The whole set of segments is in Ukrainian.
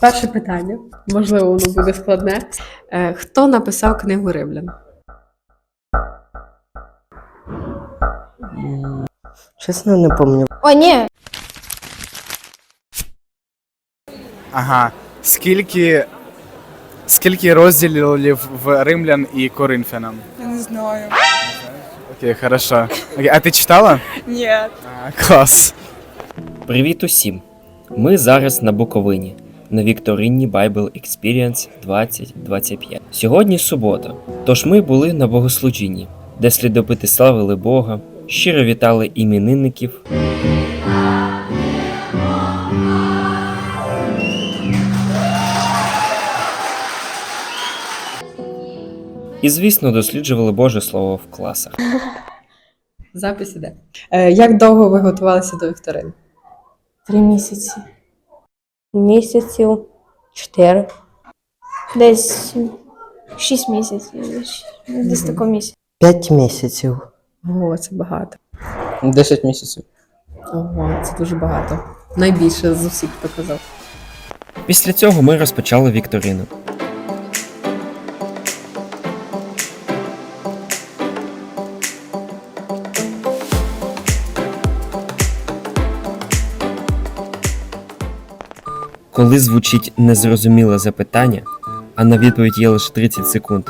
Перше питання, можливо, воно буде складне. Е, Хто написав книгу Римлян? Чесно, не пам'ятаю. О, ні. Ага. Скільки. Скільки розділів в римлян і коринфянам? Я не знаю. Окей, хорошо. Окей, а ти читала? Ні. А, клас. Привіт усім! Ми зараз на Буковині на вікторинні Bible Experience 2025. Сьогодні субота, тож ми були на богослужінні, де слідопити славили Бога, щиро вітали іменинників. І, звісно, досліджували Боже Слово в класах. Запис іде. Е, Як довго ви готувалися до вікторини? Три місяці. Місяців чотири. Десь шість місяців. Десь тако місяць. місяця. П'ять місяців. Ого, це багато. 10 місяців. Ого, це дуже багато. Найбільше з усіх, хто казав. Після цього ми розпочали вікторину. Коли звучить незрозуміле запитання, а на відповідь є лише 30 секунд,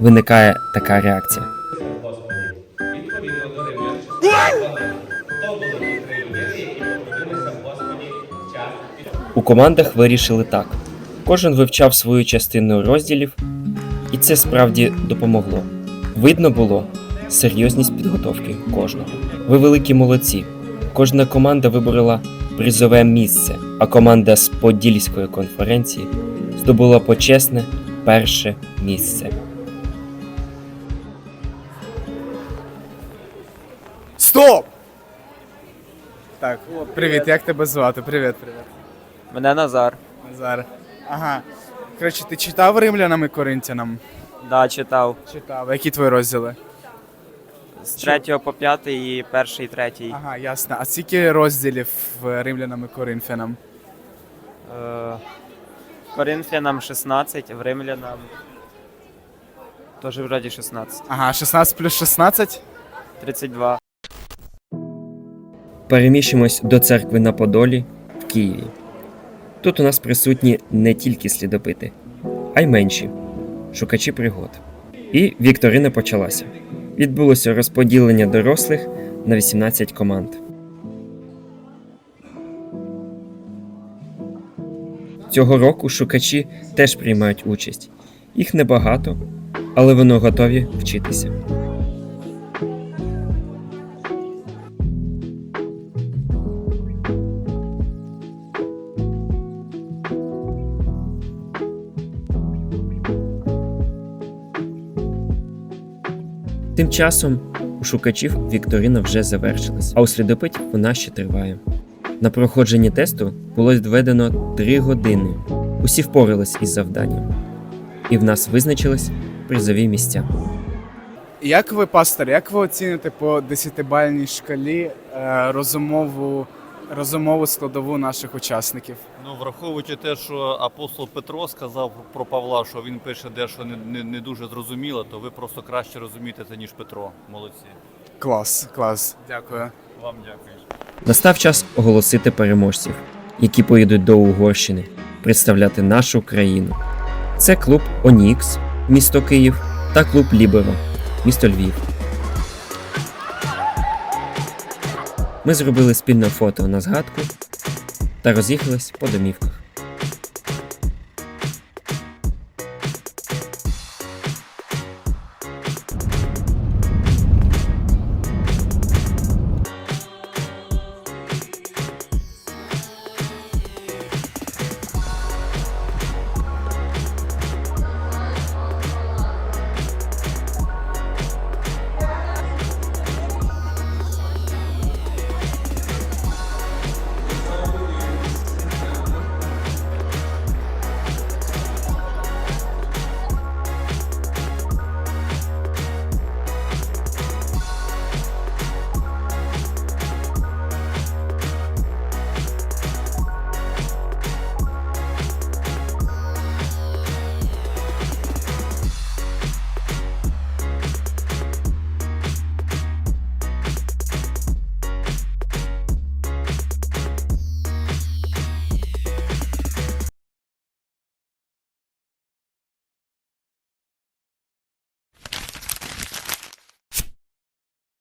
виникає така реакція. У командах вирішили так: кожен вивчав свою частину розділів, і це справді допомогло. Видно було серйозність підготовки кожного. Ви великі молодці. Кожна команда виборола призове місце, а команда з Подільської конференції здобула почесне перше місце. Стоп! Так, привіт, як тебе звати? Привіт, привіт. Мене Назар. Назар. Ага. Коротше, ти читав римлянам і коринтянам? Да, читав. Читав. Які твої розділи? З третього по п'ятий і перший, і третій. Ага, ясно. А скільки розділів в римлянам і коринфянам? Е, Коринфянам 16, в Римлянам теж вроді 16. Ага, 16 плюс 16? 32. Переміщимось до церкви на Подолі в Києві. Тут у нас присутні не тільки слідопити, а й менші шукачі пригод. І вікторина почалася. Відбулося розподілення дорослих на 18 команд. Цього року шукачі теж приймають участь. Їх небагато, але вони готові вчитися. Тим часом у шукачів Вікторина вже завершилась, а у слідопитів вона ще триває. На проходженні тесту було відведено 3 години. Усі впорались із завданням, і в нас визначились призові місця. Як ви, пастор, як ви оціните по 10-бальній шкалі е, розумову, розумову складову наших учасників? Ну, враховуючи те, що апостол Петро сказав про Павла, що він пише дещо не, не, не дуже зрозуміло, то ви просто краще розумієте це, ніж Петро. Молодці. Клас, клас. Дякую. Вам дякую. Настав час оголосити переможців, які поїдуть до Угорщини представляти нашу країну. Це клуб Онікс, місто Київ, та клуб Ліберо, місто Львів. Ми зробили спільне фото на згадку та роз'їхались по домівках.